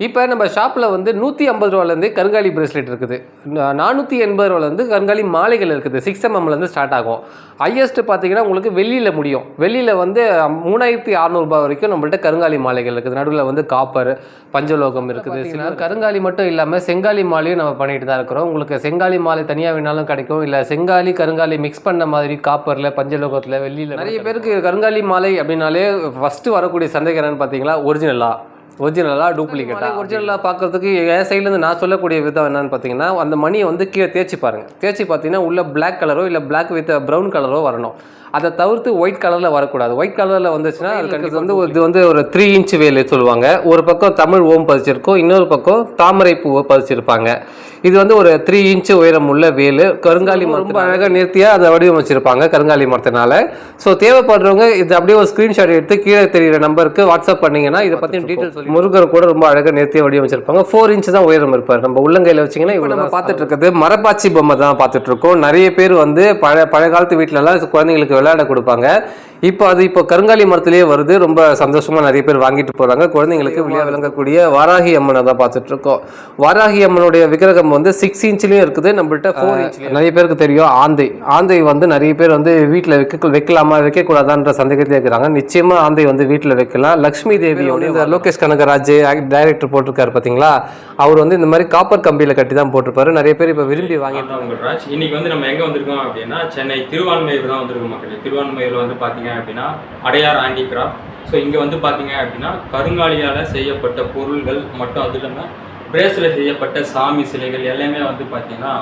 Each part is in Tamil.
இப்போ நம்ம ஷாப்பில் வந்து நூற்றி ஐம்பது ரூபாலேருந்து கருங்காலி பிரேஸ்லெட் இருக்குது. நானூற்றி எண்பது ரூபாலேருந்து கருங்காலி மாலைகள் இருக்குது. சிக்ஸ் எம்எம்லேருந்து ஸ்டார்ட் ஆகும். ஹையஸ்ட் பார்த்தீங்கன்னா உங்களுக்கு வெள்ளியில் முடியும். வெள்ளியில் வந்து மூணாயிரத்தி அறநூறுபா வரைக்கும் நம்மள்ட்ட கருங்காலி மாலைகள் இருக்குது. நடுவில் வந்து காப்பர் பஞ்சலோகம் இருக்குது. சில கருங்காலி மட்டும் இல்லாமல் செங்காலி மாலையும் நம்ம பண்ணிட்டு தான் இருக்கிறோம். உங்களுக்கு செங்காலி மாலை தனியாக வேணாலும் கிடைக்கும். இல்லை செங்காலி கருங்காலி மிக்ஸ் பண்ண மாதிரி காப்பரில் பஞ்சலோகத்தில் வெள்ளியில் நிறைய பேருக்கு கருங்காலி மாலை அப்படின்னாலே ஃபஸ்ட்டு வரக்கூடிய சந்தேகம் என்னன்னு பார்த்தீங்களா ஒரிஜினலா ஒரிஜினலா டூப்ளிகேட்டா ஒரிஜினலாக பார்க்கறதுக்கு என் சைட்லேருந்து நான் சொல்லக்கூடிய விதம் என்னன்னு பார்த்தீங்கன்னா அந்த மணியை வந்து கீழே தேய்ச்சி பாருங்க. தேய்ச்சி பார்த்தீங்கன்னா உள்ள Black கலரோ இல்லை Black வித் ப்ரௌன் கலரோ வரணும். அதை தவிர்த்து ஒயிட் கலரில் வரக்கூடாது. ஒயிட் கலரில் வந்துச்சுன்னா அது கண்டிப்பாக வந்து இது வந்து ஒரு த்ரீ இன்ச் வேலு சொல்லுவாங்க. ஒரு பக்கம் தமிழ் ஓம் பதிச்சிருக்கும் இன்னொரு பக்கம் தாமரை பூவை பதிச்சிருப்பாங்க. இது வந்து ஒரு த்ரீ இன்ச் உயரம் உள்ள வேலு. கருங்காலி மரம் ரொம்ப அழகாக நேர்த்தியாக அதை வடிவமைச்சிருப்பாங்க கருங்காலி மரத்தினால. ஸோ தேவைப்படுறவங்க இது அப்படியே ஒரு ஸ்க்ரீன்ஷாட் எடுத்து கீழே தெரியிற நம்பருக்கு வாட்ஸ்அப் பண்ணீங்கன்னா இதை பற்றி டீட்டெயில் சொல்லி முருகர் கூட ரொம்ப அழகாக நேர்த்தியாக வடிவமைச்சிருப்பாங்க. ஃபோர் இன்ச் தான் உயரம் இருப்பார். நம்ம உள்ளங்கையில் வச்சிங்கன்னா இவ்வளோ நம்ம பார்த்துட்டு இருக்கிறது மரப்பாச்சி பொம்மை தான் பார்த்துட்டு இருக்கோம். நிறைய பேர் வந்து பழைய பழைய காலத்து வீட்டிலலாம் குழந்தைங்களுக்கு விளையாட கொடுப்பாங்க. இப்போ அது இப்போ கருங்காலி மரத்திலேயே வருது. ரொம்ப சந்தோஷமா நிறைய பேர் வாங்கிட்டு போறாங்க. குழந்தைங்களுக்கு விளையா விளங்கக்கூடிய வாராகி அம்மனை தான் பார்த்துட்டு இருக்கோம் வாராகி அம்மனுடைய விக்கிரகம் வந்து சிக்ஸ் இன்ச்லயும் இருக்குது. நம்மள்ட்ட ஃபோர் இன்ச் நிறைய பேருக்கு தெரியும். ஆந்தை. ஆந்தை வந்து நிறைய பேர் வந்து வீட்டில் வைக்க வைக்கலாமா வைக்கக்கூடாதான்ற சந்தேகத்தில் இருக்கிறாங்க. நிச்சயமா ஆந்தை வந்து வீட்டில் வைக்கலாம். லக்ஷ்மி தேவியோட இந்த லோகேஷ் கனகராஜ் டைரக்டர் போட்டிருக்காரு பார்த்தீங்களா அவர் வந்து இந்த மாதிரி காப்பர் கம்பியில் கட்டி தான் போட்டிருப்பாரு. நிறைய பேர் இப்போ விரும்பி வாங்கிட்டு இன்னைக்கு வந்து நம்ம எங்கே வந்திருக்கோம் அப்படின்னா சென்னை திருவான்மையூர் தான் வந்திருக்கோம் மக்களே. திருவான்மையூரில் வந்து பார்த்தீங்க அப்படின்னா அடையார் ஹேண்டிகிராஃப்ட் ஸோ இங்கே வந்து பார்த்தீங்க அப்படின்னா கருங்காலியால் செய்யப்பட்ட பொருள்கள் மட்டும் அது இல்லாமல் பிரேஸில் செய்யப்பட்ட சாமி சிலைகள் எல்லாமே வந்து பார்த்தீங்கன்னா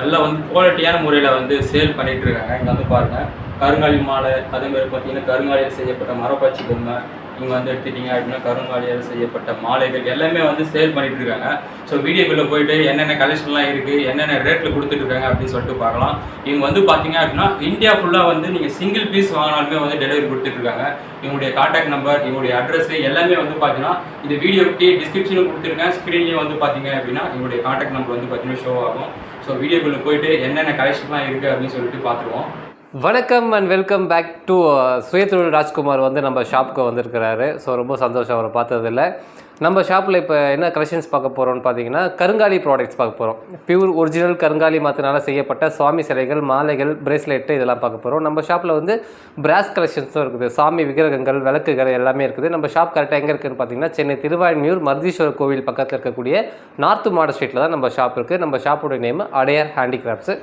நல்லா வந்து குவாலிட்டியான முறையில் வந்து சேல் பண்ணிட்டு இருக்காங்க. இங்கே வந்து பாருங்கள் கருங்காலி மாலை அதே மாதிரி பார்த்தீங்கன்னா கருங்காலியில் செய்யப்பட்ட மரப்பாச்சி பொம்மை இவங்க வந்து எடுத்துட்டீங்க அப்படின்னா கருங்காலியால் செய்யப்பட்ட மாலைகள் எல்லாமே வந்து சேல் பண்ணிட்டு இருக்காங்க ஸோ வீடியோக்குள்ளே போயிட்டு என்னென்ன கலெக்ஷன்லாம் இருக்குது என்னென்ன ரேட்டில் கொடுத்துட்டு இருக்காங்க அப்படின்னு சொல்லிட்டு பார்க்கலாம். இவங்க வந்து பார்த்தீங்க அப்படின்னா இந்தியா ஃபுல்லாக வந்து நீங்கள் சிங்கிள் பீஸ் வாங்கினாலுமே வந்து டெலிவரி கொடுத்துட்டு இருக்காங்க இவங்களுடைய காண்டாக்ட் நம்பர் இவங்களுடைய அட்ரஸ் எல்லாமே வந்து பார்த்தீங்கன்னா இந்த வீடியோக்கு டிஸ்கிரிப்ஷனில் கொடுத்துருக்கேன் ஸ்க்ரீன்லேயும் வந்து பார்த்தீங்க அப்படின்னா இவங்களுடைய காண்டாக்ட் நம்பர் வந்து பார்த்தீங்கன்னா ஷோ ஆகும். ஸோ வீடியோக்குள்ளே போயிட்டு என்னென்ன கலெக்ஷன்லாம் இருக்குது அப்படின்னு சொல்லிட்டு பார்த்துருவோம். வணக்கம் அண்ட் வெல்கம் பேக் டு சுயதொழில் ராஜ்குமார் வந்து நம்ம ஷாப்புக்கு வந்திருக்கிறாரு. ஸோ ரொம்ப சந்தோஷம் அவரை பார்த்ததில்ல. நம்ம ஷாப்பில் இப்போ என்ன கலெக்ஷன்ஸ் பார்க்க போகிறோம்னு பார்த்தீங்கன்னா கருங்காலி ப்ராடக்ட்ஸ் பார்க்க போகிறோம் பியூர் ஒரிஜினல் கருங்காலி மரத்தினால செய்யப்பட்ட சுவாமி சிலைகள் மாலைகள் பிரேஸ்லெட்டு இதெல்லாம் பார்க்க போகிறோம் நம்ம ஷாப்பில் வந்து பிராஸ் கலெக்ஷன்ஸும் இருக்குது. சாமி விக்கிரகங்கள் விளக்குகள் எல்லாமே இருக்குது. நம்ம ஷாப் கரெக்டாக எங்கே இருக்குதுன்னு பார்த்தீங்கன்னா சென்னை திருவான்மியூர் மருதீஸ்வரர் கோவில் பக்கத்தில் இருக்கக்கூடிய நார்த்து மாட ஸ்ட்ரீட்டில் தான் நம்ம ஷாப் இருக்குது நம்ம ஷாப்போட நேம் அடையார் ஹேண்டிகிராஃப்ட்ஸு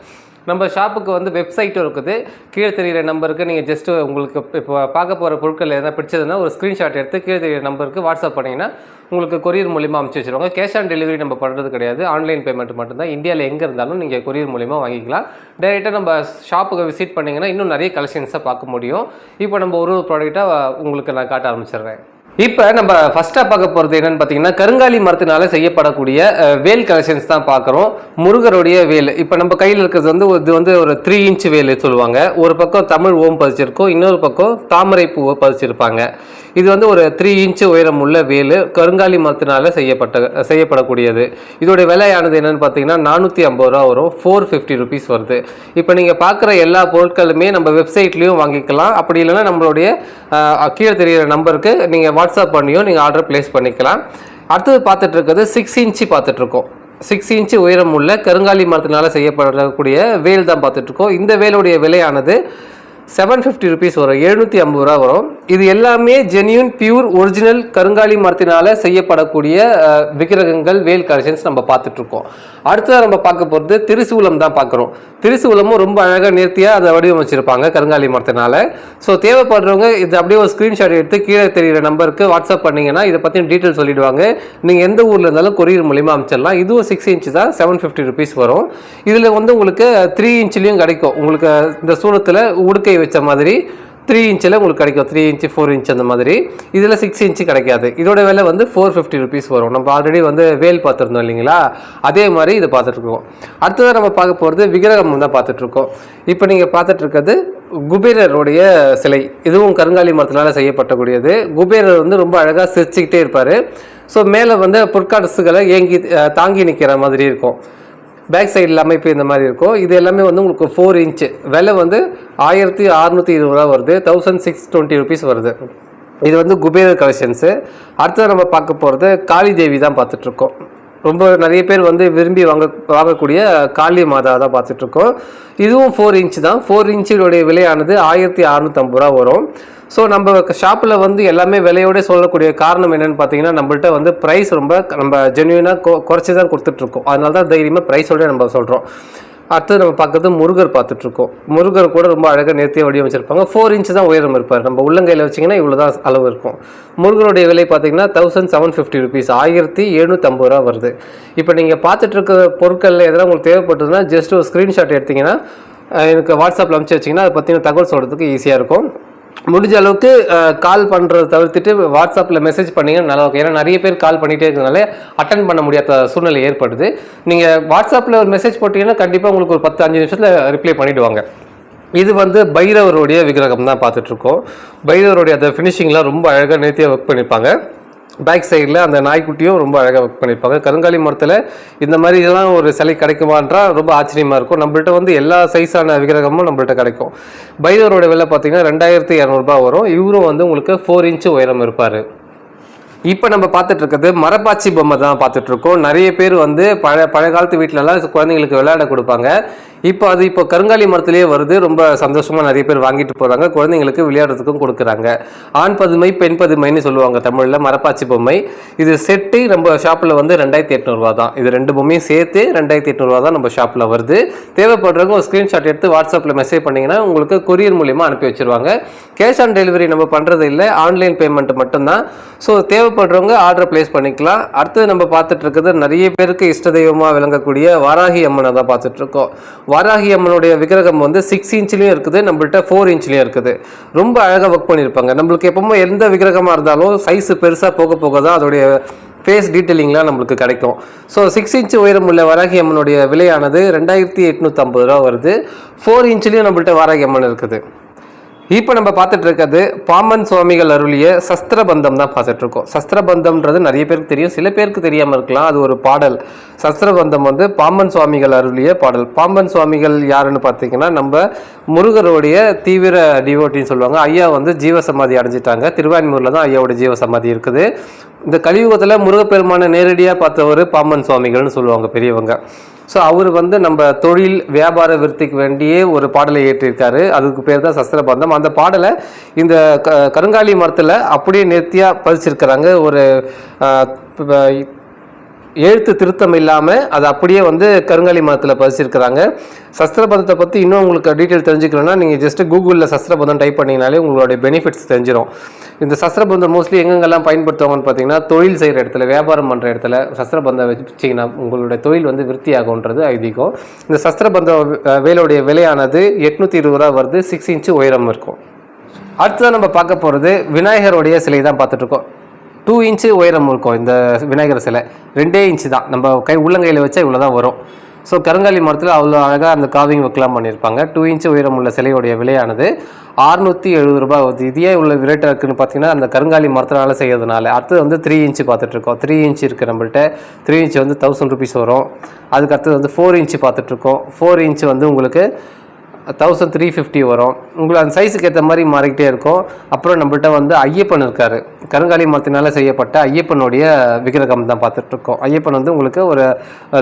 நம்ம ஷாப்புக்கு வந்து வெப்சைட்டும் இருக்குது. கீழே தெரியிற நம்பருக்கு நீங்கள் ஜஸ்ட்டு உங்களுக்கு இப்போ பார்க்க போகிற பொருட்கள் எதனா பிடிச்சதுன்னா ஒரு ஸ்க்ரீன்ஷாட் எடுத்து கீழே தெரியிற நம்பருக்கு வாட்ஸ்அப் பண்ணிங்கன்னா உங்களுக்கு கொரியர் மூலிமா அனுப்பிச்சி வச்சிருவாங்க. கேஷ் ஆன் டெலிவரி நம்ம பண்ணுறது கிடையாது. ஆன்லைன் பேமெண்ட் மட்டும்தான். இந்தியாவில் எங்கே இருந்தாலும் நீங்கள் கொரியர் மூலிமா வாங்கிக்கலாம். டைரெக்டாக நம்ம ஷாப்புக்கு விசிட் பண்ணிங்கன்னா இன்னும் நிறைய கலெக்ஷன்ஸை பார்க்க முடியும். இப்போ நம்ம ஒரு ஒரு ப்ராடக்டாக உங்களுக்கு நான் காட்ட ஆரம்பிச்சிடுறேன். இப்போ நம்ம ஃபஸ்ட்டாக பார்க்க போகிறது என்னென்னு பார்த்தீங்கன்னா கருங்காலி மரத்தினால செய்யப்படக்கூடிய வேல் கலெக்ஷன்ஸ் தான் பார்க்குறோம். முருகருடைய வேல். இப்போ நம்ம கையில் இருக்கிறது வந்து இது வந்து ஒரு த்ரீ இன்ச் வேல் சொல்லுவாங்க. ஒரு பக்கம் தமிழ் ஓம் பதிச்சிருக்கோம் இன்னொரு பக்கம் தாமரை பூ பதிச்சிருப்பாங்க. இது வந்து ஒரு த்ரீ இன்ச் உயரம் உள்ள வேல் கருங்காலி மரத்தினால செய்யப்பட்ட செய்யப்படக்கூடியது. இதோடைய விலையானது என்னென்னு பார்த்தீங்கன்னா நானூற்றி ஐம்பது ரூபா வரும். ஃபோர் ஃபிஃப்டி ருபீஸ் வருது. இப்போ நீங்கள் பார்க்குற எல்லா பொருட்களுமே நம்ம வெப்சைட்லேயும் வாங்கிக்கலாம். அப்படி இல்லைன்னா நம்மளுடைய கீழே தெரிகிற நம்பருக்கு நீங்கள் வாட்ஸ்அப் பண்ணியும் நீங்கள் ஆர்டர் ப்ளேஸ் பண்ணிக்கலாம். அடுத்தது பார்த்துட்டு இருக்கிறது சிக்ஸ் இன்ச்சு பார்த்துட்ருக்கோம். சிக்ஸ் இன்ச்சு உயரம் உள்ள கருங்காலி மரத்தினால் செய்யப்படக்கூடிய வேல் தான் பார்த்துட்ருக்கோம். இந்த வேலுடைய விலையானது செவன் ஃபிஃப்டி ருபீஸ் வரும் எழுநூற்றி ஐம்பது ரூபா வரும். இது எல்லாமே ஜென்யூன் பியூர் ஒரிஜினல் கருங்காலி மரத்தினால் செய்யப்படக்கூடிய விக்கிரகங்கள் வேல் கலெக்ஷன்ஸ் நம்ம பார்த்துட்ருக்கோம். அடுத்ததாக நம்ம பார்க்க போகிறது திருசூலம் தான் பார்க்குறோம். திருசூலமும் ரொம்ப அழகாக நேர்த்தியாக அதை வடிவமைச்சிருப்பாங்க கருங்காலி மரத்தினால. ஸோ தேவைப்படுறவங்க இது அப்படியே ஒரு ஸ்க்ரீன்ஷாட் எடுத்து கீழே தெரிகிற நம்பருக்கு வாட்ஸ்அப் பண்ணிங்கன்னா இதை பற்றின டீட்டெயில் சொல்லிடுவாங்க. நீங்கள் எந்த ஊரில் இருந்தாலும் கொரியர் மூலிமா அமைச்சிடலாம். இதுவும் சிக்ஸ் இன்ச் தான் செவன் ஃபிஃப்டி ருபீஸ் வரும். இதில் வந்து உங்களுக்கு த்ரீ இன்ச்லேயும் கிடைக்கும். உங்களுக்கு இந்த சூளத்தில் உடுக்கை வச்ச மாதிரி த்ரீ இன்ச்சில் உங்களுக்கு கிடைக்கும். த்ரீ இன்ச்சு ஃபோர் இன்ச் அந்த மாதிரி. இதில் சிக்ஸ் இன்ச்சு கிடைக்காது. இதோட விலை வந்து ஃபோர் ஃபிஃப்டி ருபீஸ் வரும். நம்ம ஆல்ரெடி வந்து வேல் பார்த்துருந்தோம் இல்லைங்களா? அதே மாதிரி இதை பார்த்துட்ருக்கோம் அடுத்ததாக நம்ம பார்க்க போகிறது விக்கிரகம் தான் பார்த்துட்ருக்கோம் இப்போ நீங்கள் பார்த்துட்ருக்கிறது குபேரருடைய சிலை. இதுவும் கருங்காலி மரத்தினால் செய்யப்பட்டக்கூடியது. குபேரர் வந்து ரொம்ப அழகாக சிரிச்சுக்கிட்டே இருப்பார். ஸோ மேலே வந்து பொற்காடுசுகளை ஏங்கி தாங்கி நிற்கிற மாதிரி இருக்கும். பேக் சைடில் அமைப்பு இந்த மாதிரி இருக்கும். இது எல்லாமே வந்து உங்களுக்கு ஃபோர் இன்ச்சு விலை வந்து ஆயிரத்தி அறநூற்றி இருபது ரூபா வருது. தௌசண்ட் சிக்ஸ் டுவெண்ட்டி ருபீஸ் வருது. இது வந்து குபேர கலெக்ஷன்ஸு அடுத்தது நம்ம பார்க்க போகிறது காளி தேவி தான் பார்த்துட்ருக்கோம் ரொம்ப நிறைய பேர் வந்து விரும்பி வாங்க வாங்கக்கூடிய காளி மாதா தான் பார்த்துட்ருக்கோம். இதுவும் ஃபோர் இன்ச் தான். ஃபோர் இன்ச்சுடைய விலையானது ஆயிரத்தி அறநூற்றம்பது ரூபா வரும். ஸோ நம்ம ஷாப்பில் வந்து எல்லாமே விலையோட சொல்லக்கூடிய காரணம் என்னென்னு பார்த்தீங்கன்னா நம்மள்ட்ட வந்து ப்ரைஸ் ரொம்ப நம்ம ஜென்யூனாக கொ குறைச்சி தான் கொடுத்துட்ருக்கோம். அதனால தான் தைரியமாக ப்ரைஸோட நம்ம சொல்கிறோம் அடுத்தது நம்ம பார்க்கறது முருகர் பார்த்துட்ருக்கோம். முருகர் கூட ரொம்ப அழகாக நேர்த்தியாக வடிவமைச்சிருப்பாங்க. ஃபோர் இன்ச் தான் உயரம் இருப்பார். நம்ம உள்ளங்கையில் வச்சிங்கன்னா இவ்வளோ தான் அளவு இருக்கும். முருகருடைய விலை பார்த்தீங்கன்னா தௌசண்ட் செவன் ஃபிஃப்டி ருபீஸ் ஆயிரத்தி எழுநூற்றம்பது ரூபா வருது. இப்போ நீங்கள் பார்த்துட்ருக்க பொருட்களில் எதனா உங்களுக்கு தேவைப்பட்டதுன்னா ஜஸ்ட் ஒரு ஸ்க்ரீன்ஷாட் எடுத்திங்கன்னா எனக்கு வாட்ஸ்அப்பில் அமுச்சு வச்சிங்கன்னா அதை பற்றின தகவல் சொல்கிறதுக்கு ஈஸியாக இருக்கும். முடிஞ்ச அளவுக்கு கால் பண்ணுறத தவிர்த்துட்டு வாட்ஸ்அப்பில் மெசேஜ் பண்ணிங்கன்னா நல்லா இருக்கும். ஏன்னா நிறைய பேர் கால் பண்ணிகிட்டே இருக்கிறதுனால அட்டன் பண்ண முடியாத சூழ்நிலை ஏற்படுது. நீங்கள் வாட்ஸ்அப்பில் ஒரு மெசேஜ் போட்டிங்கன்னா கண்டிப்பாக உங்களுக்கு ஒரு பத்து அஞ்சு நிமிஷத்தில் ரிப்ளை பண்ணிவிடுவாங்க இது வந்து பைரவருடைய விக்கிரகம் தான் பார்த்துட்ருக்கோம் பைரவருடைய அந்த ஃபினிஷிங்லாம் ரொம்ப அழகாக நேர்த்தியாக ஒர்க் பண்ணியிருப்பாங்க பேக் சைடில் அந்த நாய்க்குட்டியும் ரொம்ப அழகாக ஒர்க் பண்ணியிருப்பாங்க கருங்காலி மரத்தில் இந்த மாதிரி இதெல்லாம் ஒரு சிலை கிடைக்குமான்றா ரொம்ப ஆச்சரியமாக இருக்கும். நம்மள்ட்ட வந்து எல்லா சைஸான விக்கிரகமும் நம்மள்ட்ட கிடைக்கும். பைரவரோட விலை பார்த்தீங்கன்னா ரெண்டாயிரத்தி இரநூறுபா வரும். இவரும் வந்து உங்களுக்கு ஃபோர் இன்ச்சு உயரம் இருப்பார். இப்போ நம்ம பார்த்துட்டு இருக்கிறது மரப்பாச்சி பொம்மை தான் பார்த்துட்டு இருக்கோம். நிறைய பேர் வந்து பழைய பழைய காலத்து வீட்டிலலாம் குழந்தைங்களுக்கு விளையாட கொடுப்பாங்க. இப்போ அது இப்போ கருங்காலி மரத்துலேயே வருது. ரொம்ப சந்தோஷமாக நிறைய பேர் வாங்கிட்டு போகிறாங்க குழந்தைங்களுக்கு விளையாடுறதுக்கும் கொடுக்குறாங்க. ஆண் பதுமை பெண் பதுமைன்னு சொல்லுவாங்க தமிழில் மரப்பாச்சி பொம்மை. இது செட்டு நம்ம ஷாப்பில் வந்து ரெண்டாயிரத்தி எட்நூறுவா தான். இது ரெண்டு பொம்மையும் சேர்த்து ரெண்டாயிரத்தி எட்நூறுவா தான் நம்ம ஷாப்பில் வருது. தேவைப்படுறவங்க ஒரு ஸ்க்ரீன்ஷாட் எடுத்து வாட்ஸ்அப்பில் மெசேஜ் பண்ணிங்கன்னா உங்களுக்கு கொரியர் மூலியமாக அனுப்பி வச்சுருவாங்க. கேஷ் ஆன் டெலிவரி நம்ம பண்ணுறது இல்லை. ஆன்லைன் பேமெண்ட் மட்டும்தான். ஸோ தேவை தேவைப்படுறவங்க ஆர்டர் பிளேஸ் பண்ணிக்கலாம். அடுத்தது நம்ம பார்த்துட்டு இருக்கிறது நிறைய பேருக்கு இஷ்ட தெய்வமாக விளங்கக்கூடிய வாராகி அம்மனை தான் பார்த்துட்டு இருக்கோம். வாராகி அம்மனுடைய விக்கிரகம் வந்து சிக்ஸ் இன்ச்லேயும் இருக்குது நம்மள்கிட்ட ஃபோர் இன்ச்லேயும் இருக்குது. ரொம்ப அழகாக ஒர்க் பண்ணியிருப்பாங்க. நம்மளுக்கு எப்பவுமே எந்த விக்கிரகமாக இருந்தாலும் சைஸ் பெருசாக போக போக தான் அதோடைய ஃபேஸ் டீட்டெயிலிங்லாம் நம்மளுக்கு கிடைக்கும். ஸோ சிக்ஸ் இன்ச் உயரம் உள்ள வராகி அம்மனுடைய விலையானது ரெண்டாயிரத்தி எட்நூற்றம்பது ரூபா வருது. ஃபோர் இன்ச்லேயும் நம்மள்ட்ட வராகி அம்மன் இருக்குது. இப்போ நம்ம பார்த்துட்டு இருக்கிறது பாம்பன் சுவாமிகள் அருளிய சஸ்திரபந்தம் தான் பார்த்துட்டு இருக்கோம் சஸ்திரபந்தம்ன்றது நிறைய பேருக்கு தெரியும். சில பேருக்கு தெரியாமல் இருக்கலாம். அது ஒரு பாடல். சஸ்திரபந்தம் வந்து பாம்பன் சுவாமிகள் அருளிய பாடல். பாம்பன் சுவாமிகள் யாருன்னு பார்த்தீங்கன்னா நம்ம முருகருடைய தீவிர டிவோட்டின்னு சொல்லுவாங்க. ஐயா வந்து ஜீவசமாதி அடைஞ்சிட்டாங்க. திருவான்மூரில் தான் ஐயாவோட ஜீவசமாதி இருக்குது. இந்த கலியுகத்தில் முருகப்பெருமானை நேரடியாக பார்த்தவர் பாம்பன் சுவாமிகள்னு சொல்லுவாங்க பெரியவங்க. ஸோ அவர் வந்து நம்ம தொழில் வியாபார விருத்திக்கு வேண்டியே ஒரு பாடலை ஏற்றிருக்காரு அதுக்கு பேர் தான் சஸ்திரபந்தம். அந்த பாடலை இந்த க கருங்காலி மரத்தில் அப்படியே நேர்த்தியாக பதிச்சிருக்கிறாங்க. ஒரு எழுத்து திருத்தம் இல்லாமல் அது அப்படியே வந்து கருங்காலி மரத்தில் பதிச்சிருக்கிறாங்க. சஸ்திரபந்தத்தை பற்றி இன்னும் உங்களுக்கு டீட்டெயில் தெரிஞ்சுக்கணும்னா நீங்கள் ஜஸ்ட்டு கூகுளில் சஸ்திரபந்தம் டைப் பண்ணிங்கனாலே உங்களுடைய பெனிஃபிட்ஸ் தெரிஞ்சிடும் இந்த சஸ்திரபந்தம் மோஸ்ட்லி எங்கெங்கெல்லாம் பயன்படுத்துவாங்கன்னு பார்த்தீங்கன்னா தொழில் செய்கிற இடத்துல வியாபாரம் பண்ணுற இடத்துல சஸ்திரபந்தம் வச்சிங்கன்னா உங்களுடைய தொழில் வந்து விருத்தியாகும்ன்றது ஐதீகம். இந்த சஸ்திரபந்த வேலையுடைய விலையானது எட்நூற்றி இருபது ரூபா வருது சிக்ஸ் இன்ச்சு உயரம் இருக்கும். அடுத்ததான் நம்ம பார்க்க போகிறது விநாயகருடைய சிலை தான் பார்த்துட்ருக்கோம் டூ இன்ச்சு உயரம் இருக்கும் இந்த விநாயகர் சிலை. ரெண்டே இன்ச்சு தான். நம்ம கை உள்ளங்கையில் வச்சா இவ்வளோ தான் வரும். ஸோ கருங்காலி மரத்தில் அவ்வளோ அழகாக அந்த காவிங் ஒர்க்லாம் பண்ணியிருப்பாங்க. டூ இன்ச்சு உயரம் உள்ள சிலையுடைய விலையானது அறுநூற்றி எழுபது ரூபாய் வருது இதே உள்ள ரேட்டாக இருக்குன்னு பார்த்தீங்கன்னா அந்த கருங்காலி மரத்தினால செய்யறதுனால. அடுத்தது வந்து த்ரீ இன்ச்சு பார்த்துட்ருக்கோம் த்ரீ இன்ச் இருக்குது நம்மள்கிட்ட த்ரீ இன்ச் வந்து தௌசண்ட் ருபீஸ் வரும். அதுக்கு அடுத்தது வந்து ஃபோர் இன்ச்சு பார்த்துட்ருக்கோம் ஃபோர் இன்ச் வந்து உங்களுக்கு தௌசண்ட் த்ரீ ஃபிஃப்டி வரும். உங்களுக்கு அந்த சைஸுக்கு ஏற்ற மாதிரி மாறிக்கிட்டே இருக்கும். அப்புறம் நம்மள்கிட்ட வந்து ஐயப்பன் இருக்கார். கருங்காலி மரத்தினால் செய்யப்பட்ட ஐயப்பனுடைய விக்கிரகம் தான் பார்த்துட்ருக்கோம். ஐயப்பன் வந்து உங்களுக்கு ஒரு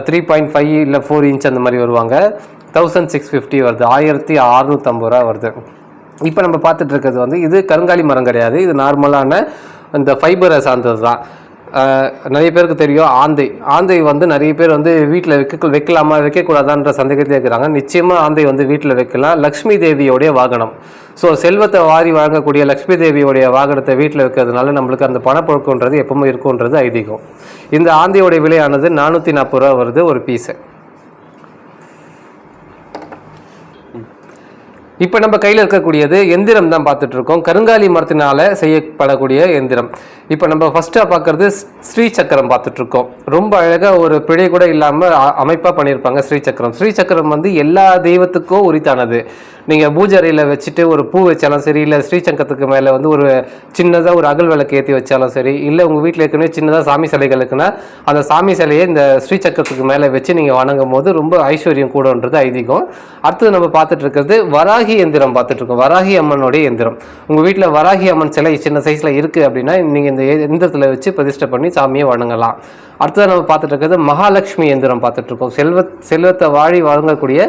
த்ரீ பாயிண்ட் ஃபைவ் இல்லை ஃபோர் இன்ச் அந்த மாதிரி வருவாங்க. தௌசண்ட் சிக்ஸ் ஃபிஃப்டி வருது. ஆயிரத்தி அறநூற்றம்பது ரூபா வருது. இப்போ நம்ம பார்த்துட்ருக்கிறது வந்து இது கருங்காலி மரம் கிடையாது. இது நார்மலான இந்த ஃபைபரை சார்ந்தது தான் நிறைய பேருக்கு தெரியும் ஆந்தை. ஆந்தை வந்து நிறைய பேர் வந்து வீட்டில் வைக்க வைக்கலாமா வைக்கக்கூடாதான்ற சந்தேகத்தில் இருக்கிறாங்க. நிச்சயமாக ஆந்தை வந்து வீட்டில் வைக்கலாம். லக்ஷ்மி தேவியோடைய வாகனம். ஸோ செல்வத்தை வாரி வழங்கக்கூடிய லக்ஷ்மி தேவியோடைய வாகனத்தை வீட்டில் வைக்கிறதுனால நம்மளுக்கு அந்த பணப்பொழுக்கன்றது எப்பவுமே இருக்குன்றது ஐதீகம். இந்த ஆந்தையோடைய விலையானது நானூற்றி நாற்பது ரூபா வருது ஒரு பீஸு இப்போ நம்ம கையில் இருக்கக்கூடியது எந்திரம் தான் பார்த்துட்டு இருக்கோம். கருங்காலி மரத்தினால் செய்யப்படக்கூடிய எந்திரம். இப்போ நம்ம ஃபர்ஸ்ட்டாக பார்க்கறது ஸ்ரீ சக்கரம் பார்த்துட்ருக்கோம் ரொம்ப அழகாக ஒரு பிழை கூட இல்லாமல் அமைப்பாக பண்ணியிருப்பாங்க ஸ்ரீ சக்கரம். ஸ்ரீ சக்கரம் வந்து எல்லா தெய்வத்துக்கும் உரித்தானது. நீங்கள் பூஜை அறையில் வச்சுட்டு ஒரு பூ வச்சாலும் சரி இல்லை ஸ்ரீசங்கத்துக்கு மேலே வந்து ஒரு சின்னதாக ஒரு அகல் விளக்கு ஏற்றி வச்சாலும் சரி இல்லை உங்கள் வீட்டில் ஏற்கனவே சின்னதாக சாமி சிலைகள் இருக்குன்னா அந்த சாமி சிலையை இந்த ஸ்ரீசக்கரத்துக்கு மேலே வச்சு நீங்கள் வணங்கும் போது ரொம்ப ஐஸ்வர்யம் கூடன்றது ஐதீகம். அடுத்தது நம்ம பார்த்துட்டு இருக்கிறது வராகி வராகி எந்திரம் பார்த்துட்டு இருக்கோம் வராகி அம்மனுடைய எந்திரம். உங்கள் வீட்டில் வராகி அம்மன் சிலை சின்ன சைஸில் இருக்குது அப்படின்னா நீங்கள் இந்த எந்திரத்தில் வச்சு பிரதிஷ்டை பண்ணி சாமியை வணங்கலாம். அடுத்தது நம்ம பார்த்துட்டு இருக்கிறது மகாலட்சுமி எந்திரம் பார்த்துட்டு இருக்கோம் செல்வ செல்வத்தை வாழி வழங்கக்கூடிய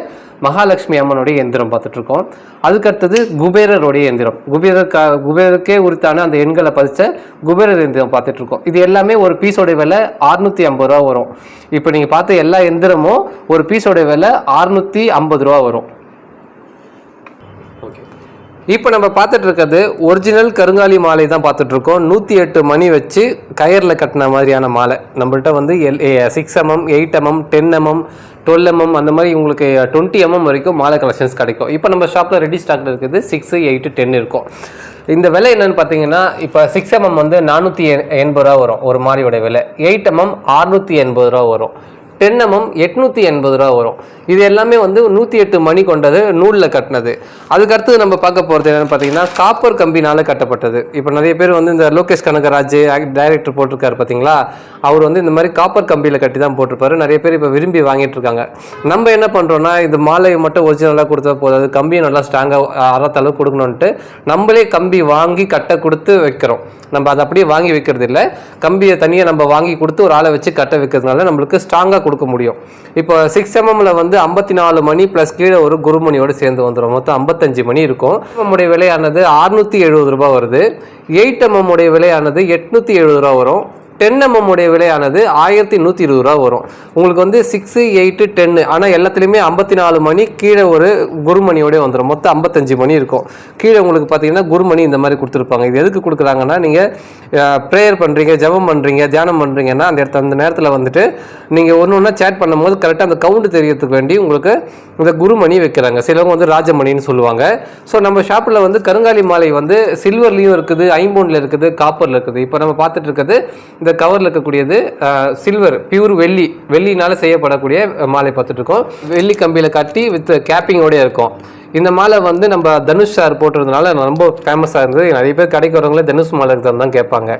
மகாலட்சுமி அம்மனுடைய எந்திரம் பார்த்துட்டு இருக்கோம் அதுக்கடுத்தது குபேரருடைய எந்திரம். குபேரர் க குபேரருக்கே உரித்தான அந்த எண்களை பதிச்ச குபேரர் எந்திரம் பார்த்துட்டு இருக்கோம் இது எல்லாமே ஒரு பீஸோடைய விலை அறுநூத்தி ஐம்பது ரூபா வரும். இப்போ நீங்கள் பார்த்த எல்லா எந்திரமும் ஒரு பீஸோட விலை அறுநூத்தி ஐம்பது ரூபா வரும். இப்போ நம்ம பார்த்துட்டு இருக்கிறது ஒரிஜினல் கருங்காலி மாலை தான் பார்த்துட்டு இருக்கோம். நூற்றி எட்டு மணி வச்சு கயரில் கட்டின மாதிரியான மாலை. நம்மள்ட்ட வந்து L six mm eight mm ten mm twelve mm அந்த மாதிரி உங்களுக்கு டுவெண்ட்டி எம்எம் வரைக்கும் மாலை கலெக்ஷன்ஸ் கிடைக்கும். இப்போ நம்ம ஷாப்பில் ரெடி ஸ்டாக்ல இருக்குது சிக்ஸு எயிட்டு டென் இருக்கும். இந்த விலை என்னென்னு பார்த்தீங்கன்னா இப்போ சிக்ஸ் எம்எம் வந்து நானூற்றி எண்பது ரூபா வரும். ஒரு மாலையோட விலை. எயிட் எம்எம் அறுநூற்றி எண்பது ரூபா வரும். டென் எம்எம் எட்நூற்றி எண்பது ரூபா வரும். இது எல்லாமே வந்து நூற்றி எட்டு மணி கொண்டது நூலில் கட்டினது. அதுக்கடுத்து நம்ம பார்க்க போகிறது என்னென்னு பார்த்தீங்கன்னா காப்பர் கம்பினால கட்டப்பட்டது. இப்போ நிறைய பேர் வந்து இந்த லோகேஷ் கனகராஜ் டைரக்டர் போட்டிருக்காரு பார்த்தீங்களா? அவர் வந்து இந்த மாதிரி காப்பர் கம்பியில் கட்டி தான் போட்டிருப்பாரு. நிறைய பேர் இப்போ விரும்பி வாங்கிட்டு இருக்காங்க. நம்ம என்ன பண்ணுறோன்னா இந்த மாலையை மட்டும் ஒரிஜினலாக கொடுத்தா போதாது கம்பியை நல்லா ஸ்ட்ராங்காக அறத்தளவு கொடுக்கணுன்ட்டு நம்மளே கம்பி வாங்கி கட்ட கொடுத்து வைக்கிறோம். நம்ம அதை அப்படியே வாங்கி வைக்கிறது இல்லை. கம்பியை தனியாக நம்ம வாங்கி கொடுத்து ஒரு ஆளை வச்சு கட்ட வைக்கிறதுனால நம்மளுக்கு ஸ்ட்ராங்காக கொடுக்க முடியும். இப்போ சிக்ஸ் எம்எம்ல வந்து ஐம்பத்தி நாலு மணி ப்ளஸ் கீழே ஒரு குருமணியோடு சேர்ந்து வந்துடும் மொத்தம் ஐம்பத்தஞ்சு மணி இருக்கும். நம்முடைய விலையானது அறுநூற்றி எழுபது ரூபாய் வருது. எயிட் எம்எம் உடைய விலையானது எட்நூற்றி எழுபது ரூபா வரும். டென் எம்எம் உடைய விலையானது ஆயிரத்தி நூற்றி இருபது ரூபா வரும். உங்களுக்கு வந்து சிக்ஸு எயிட்டு டென்னு ஆனால் எல்லாத்துலேயுமே ஐம்பத்தி நாலு மணி கீழே ஒரு குருமணியோடய வந்துடும் மொத்தம் ஐம்பத்தஞ்சு மணி இருக்கும். கீழே உங்களுக்கு பார்த்தீங்கன்னா குருமணி இந்த மாதிரி கொடுத்துருப்பாங்க. இது எதுக்கு கொடுக்குறாங்கன்னா நீங்கள் ப்ரேயர் பண்ணுறீங்க ஜெபம் பண்ணுறீங்க தியானம் பண்ணுறீங்கன்னா அந்த இடத்த அந்த நேரத்தில் வந்துட்டு நீங்கள் ஒன்று ஒன்றா சேட் பண்ணும்போது கரெக்டாக அந்த கவுண்ட் தெரியறதுக்கு வேண்டி உங்களுக்கு இந்த குருமணி வைக்கிறாங்க. சிலவங்க வந்து ராஜமணின்னு சொல்லுவாங்க. ஸோ நம்ம ஷாப்பில் வந்து கருங்காலி மாலை வந்து சில்வர்லேயும் இருக்குது ஐம்பொன்ல இருக்குது காப்பரில் இருக்குது. இப்போ நம்ம பார்த்துட்டு இருக்கிறது இந்த கவரில் இருக்கக்கூடியது சில்வர் பியூர் வெள்ளி வெள்ளினால செய்யப்படக்கூடிய மாலை பார்த்துட்டு இருக்கோம் வெள்ளி கம்பியில் கட்டி வித் கேப்பிங்கோடய இருக்கும். இந்த மாலை வந்து நம்ம தனுஷ் சார் போட்டிருந்தனால ரொம்ப ஃபேமஸாக இருந்தது. நிறைய பேர் கடைக்கு வரவங்களே தனுஷ் மாலை தான் கேட்பாங்க.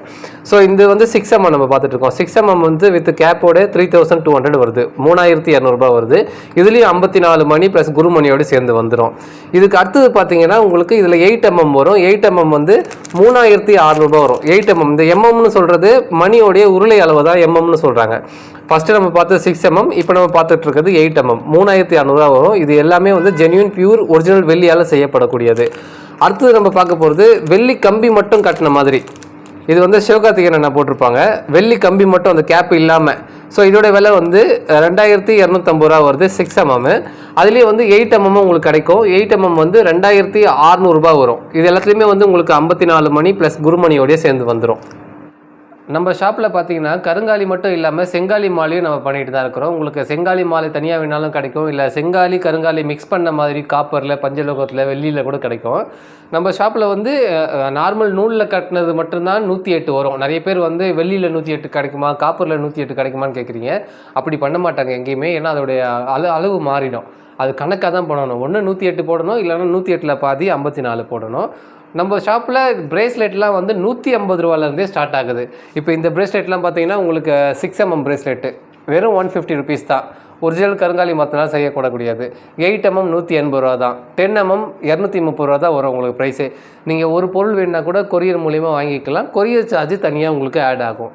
ஸோ இது வந்து சிக்ஸ் எம்எம் நம்ம பார்த்துட்ருக்கோம். சிக்ஸ் எம்எம் வந்து வித் கேப்போட த்ரீ தௌசண்ட் டூ ஹண்ட்ரட் வருது. மூணாயிரத்தி இரநூறுபா வருது. இதுலேயும் ஐம்பத்தி நாலு மணி ப்ளஸ் குருமணியோடு சேர்ந்து வந்துடும் இதுக்கு அடுத்தது பார்த்தீங்கன்னா உங்களுக்கு இதில் எயிட் எம்எம் வரும். எயிட் எம்எம் வந்து மூணாயிரத்தி அறநூறுபா வரும். எயிட் எம்எம் இந்த எம்எம்னு சொல்கிறது மணி மணியோடைய உருளை அளவு தான் எம்எம்னு சொல்கிறாங்க ஃபஸ்ட்டு நம்ம பார்த்தது சிக்ஸ் எம்எம் இப்போ நம்ம பார்த்துட்டு இருக்கிறது எயிட் எம்எம் மூணாயிரத்தி அறநூறுவா வரும். இது எல்லாமே வந்து ஜென்யூன் பியூர் ஒரிஜினல் வெள்ளியால் செய்யப்படக்கூடியது. அடுத்தது நம்ம பார்க்க போகிறது வெள்ளி கம்பி மட்டும் கட்டின மாதிரி. இது வந்து சிவகார்த்திகேயன் என்ன போட்டிருப்பாங்க. வெள்ளி கம்பி மட்டும் அந்த கேப் இல்லாமல் ஸோ இதோட விலை வந்து ரெண்டாயிரத்தி இரநூத்தம்பது ரூபா வருது சிக்ஸ் எம்எம் அதுலேயே வந்து எயிட் எம்எம் உங்களுக்கு கிடைக்கும். எயிட் எம்எம் வந்து ரெண்டாயிரத்தி அறநூறுபா வரும். இது எல்லாத்துலேயுமே வந்து உங்களுக்கு ஐம்பத்தி நாலு மணி ப்ளஸ் குருமணியோடய சேர்ந்து வந்துடும் நம்ம ஷாப்பில் பார்த்தீங்கன்னா கருங்காலி மட்டும் இல்லாமல் செங்காலி மாலையும் நம்ம பண்ணிட்டு தான் இருக்கிறோம். உங்களுக்கு செங்காலி மாலை தனியாக வேணாலும் கிடைக்கும். இல்லை செங்காலி கருங்காலி மிக்ஸ் பண்ண மாதிரி காப்பரில் பஞ்சலோகத்தில் வெள்ளியில் கூட கிடைக்கும். நம்ம ஷாப்பில் வந்து நார்மல் நூலில் கட்டினது மட்டும்தான் நூற்றி எட்டு வரும். நிறைய பேர் வந்து வெள்ளியில் நூற்றி எட்டு கிடைக்குமா காப்பரில் நூற்றி எட்டு கிடைக்குமான்னு கேட்குறீங்க அப்படி பண்ண மாட்டாங்க எங்கேயுமே. ஏன்னா அதோடைய அளவு அளவு மாறிடும். அது கணக்காக தான் போடணும் ஒன்று நூற்றி எட்டு போடணும் இல்லைன்னா நூற்றி எட்டில் பாதி ஐம்பத்தி நாலு போடணும். நம்ம ஷாப்பில் பிரேஸ்லெட்லாம் வந்து நூற்றி ஐம்பது ரூபாலேருந்தே ஸ்டார்ட் ஆகுது. இப்போ இந்த பிரேஸ்லெட்லாம் பார்த்தீங்கன்னா உங்களுக்கு சிக்ஸ் எம்எம் பிரேஸ்லெட்டு வெறும் ஒன் ஃபிஃப்டி ருபீஸ் தான். ஒரிஜினல் கருங்காலி மத்தனால் செய்யக்கூடக்கூடியது. எயிட் எம்எம் நூற்றி எண்பது ரூபா தான். டென் எம்எம் இரநூத்தி முப்பது ரூபா தான் வரும் உங்களுக்கு ப்ரைஸு நீங்கள் ஒரு பொருள் வேணுன்னா கூட கொரியர் மூலிமா வாங்கிக்கலாம். கொரியர் சார்ஜ் தனியாக உங்களுக்கு ஆட் ஆகும்.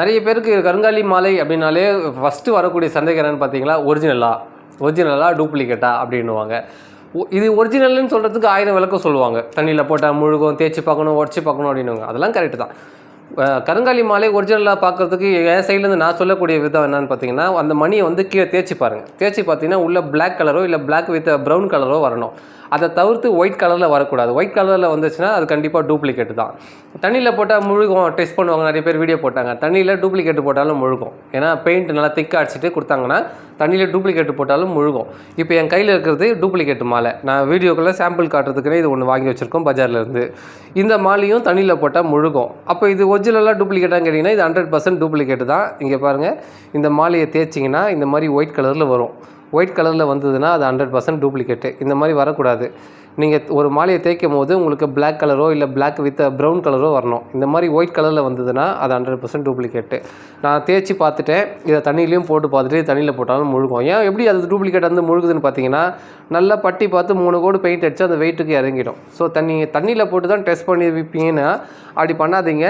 நிறைய பேருக்கு கருங்காலி மாலை அப்படின்னாலே ஃபஸ்ட்டு வரக்கூடிய சந்தேகம் என்னென்னு பார்த்தீங்களா ஒரிஜினலா ஒரிஜினலாக டூப்ளிகேட்டா அப்படின்னுவாங்க. இது ஒரிஜினல்னு சொல்கிறதுக்கு ஆயிரம் விளக்கம் சொல்லுவாங்க. தண்ணியில் போட்டால் முழுகும் தேய்ச்சி பார்க்கணும் உடச்சி பார்க்கணும் அப்படின்னுவாங்க. அதெல்லாம் கரெக்டு தான். கருங்காலி மாலை ஒரிஜினலாக பார்க்கறதுக்கு என் சைட்லேருந்து நான் சொல்லக்கூடிய விதம் என்னன்னு பார்த்தீங்கன்னா அந்த மணியை வந்து கீழே தேய்ச்சி பாருங்கள் தேய்ச்சி பார்த்தீங்கன்னா உள்ள பிளாக் கலரோ இல்லை பிளாக் வித் ப்ரௌன் கலரோ வரணும். அதை தவிர்த்து ஒயிட் கலரில் வரக்கூடாது. ஒயிட் கலரில் வந்துச்சுன்னா அது கண்டிப்பாக டூப்ளிகேட் தான். தண்ணியில் போட்டால் முழுகும் டெஸ்ட் பண்ணுவாங்க நிறைய பேர் வீடியோ போட்டாங்க. தண்ணியில் டூப்ளிகேட் போட்டாலும் முழுகும். ஏன்னா பெயிண்ட் நல்லா திக்காக அடிச்சுட்டு கொடுத்தாங்கன்னா தண்ணியில் டூப்ளிகேட் போட்டாலும் முழுகும். இப்போ என் கையில் இருக்கிறது டூப்ளிகேட் மாலை. நான் வீடியோக்குள்ளே சாம்பிள் காட்டுறதுக்குனே இது ஒன்று வாங்கி வச்சுருக்கோம் பஜார்லேருந்து இந்த மாலையும் தண்ணியில் போட்டால் முழுகும். அப்போ இது ஒரிஜினலாக டூப்ளிகேட்டான்னு கேட்டிங்கன்னா இது ஹண்ட்ரட் பர்சன்ட் டூப்ளிகேட் தான். இங்கே பாருங்கள் இந்த மாலையை தேய்ச்சிங்கன்னா இந்த மாதிரி ஒயிட் கலரில் வரும். ஒயிட் கலரில் வந்ததுன்னா அது ஹண்ட்ரட் பர்சன்ட் டூப்ளிகேட்டு இந்த மாதிரி வரக்கூடாது. நீங்கள் ஒரு மாலையை தேய்க்கும் போது உங்களுக்கு பிளாக் கலரோ இல்லை பிளாக் வித் ப்ரௌன் கலரோ வரணும். இந்த மாதிரி ஒயிட் கலரில் வந்ததுன்னா அது ஹண்ட்ரட் பர்சன்ட் டூப்ளிகேட்டு நான் தேய்ச்சி பார்த்துட்டேன். இதை தண்ணியிலையும் போட்டு பார்த்துட்டு தண்ணியில் போட்டாலும் முழுகும். ஏன் எப்படி அது டூப்ளிகேட் வந்து முழுகுதுன்னு பார்த்தீங்கன்னா நல்லா பட்டி பார்த்து மூணு கோடு பெயிண்ட் அடித்து அந்த வெயிட்டுக்கு இறங்கிடும். ஸோ தண்ணி தண்ணியில் போட்டு தான் டெஸ்ட் பண்ணி விற்பீங்கன்னா அப்படி பண்ணாதீங்க.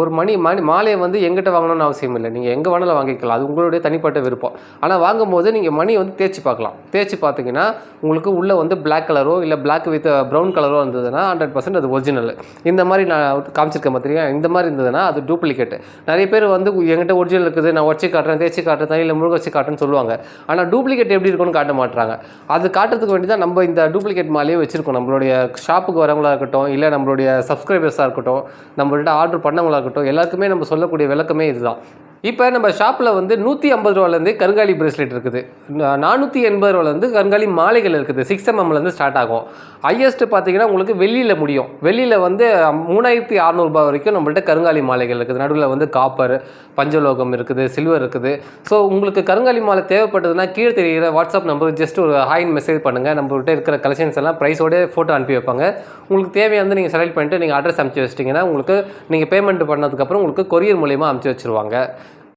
ஒரு மணி மணி மாலையை வந்து எங்கிட்ட வாங்கணும்னு அவசியம் இல்லை. நீங்கள் எங்கே வேணாலும் வாங்கிக்கலாம். அது உங்களுடைய தனிப்பட்ட விருப்பம். ஆனால் வாங்கும்போது நீங்கள் மணி வந்து தேய்ச்சி பார்க்கலாம். தேய்ச்சி பார்த்தீங்கன்னா உங்களுக்கு உள்ளே வந்து பிளாக் கலரோ இல்லை பிளாக் வித் ப்ரௌன் கலரோ இருந்ததுன்னா ஹண்ட்ரட் பர்சன்ட் அது ஒரிஜினல் இந்த மாதிரி நான் காமிச்சிருக்கேன் பார்த்தியா இந்த மாதிரி இருந்ததுன்னா அது டூப்ளிகேட் நிறைய பேர் வந்து எங்கிட்ட ஒரிஜினல் இருக்குது. நான் உடச்சி காட்டுறேன் தேய்ச்சி காட்டுறேன் இல்லை முழுக வச்சு காட்டுறேன்னு சொல்லுவாங்க. ஆனால் டூப்ளிகேட் எப்படி இருக்கும்னு காட்ட மாட்டுறாங்க அது காட்டுறதுக்கு வேண்டி தான் நம்ம இந்த டூப்ளிகேட் மாலையே வச்சுருக்கோம். நம்மளுடைய ஷாப்புக்கு வரவங்களா இருக்கட்டும் இல்லை நம்மளுடைய சப்ஸ்கிரைபர்ஸாக இருக்கட்டும் நம்மள்ட்ட ஆர்டர் பண்ணவங்களா இருக்கட்டும் எல்லாருக்குமே நம்ம சொல்லக்கூடிய விளக்கமே இதுதான். இப்போ நம்ம ஷாப்பில் வந்து நூற்றி ஐம்பது ரூபாலேருந்து கருங்காலி பிரேஸ்லெட் இருக்குது. நானூற்றி எண்பது ரூபாலேருந்து கருங்காலி மாலைகள் இருக்குது. சிக்ஸ் எம்எம்லேருந்து ஸ்டார்ட் ஆகும். ஹையஸ்ட் பார்த்தீங்கன்னா உங்களுக்கு வெளியில் முடியும். வெள்ளியில் வந்து மூணாயிரத்தி அறநூறுபா வரைக்கும் நம்மள்ட்ட கருங்காலி மாலைகள் இருக்குது. நடுவில் வந்து காப்பர் பஞ்சலோகம் இருக்குது சில்வர் இருக்குது. ஸோ உங்களுக்கு கருங்காலி மாலை தேவைப்பட்டதுன்னா கீழே தெரிகிற வாட்ஸ்அப் நம்பருக்கு ஜஸ்ட் ஒரு ஹாயின் மெசேஜ் பண்ணுங்கள் நம்மள்கிட்ட இருக்கிற கலெக்ஷன்ஸ் எல்லாம் ப்ரைஸோட ஃபோட்டோ அனுப்பி வைப்பாங்க. உங்களுக்கு தேவையானது நீங்கள் செலக்ட் பண்ணிட்டு நீங்கள் அட்ரஸ் அனுப்பிச்சி வச்சிட்டிங்கன்னா உங்களுக்கு நீங்கள் பேமெண்ட் பண்ணதுக்கப்புறம் உங்களுக்கு கொரியர் மூலியமாக அனுப்பிச்சி வச்சிருவாங்க.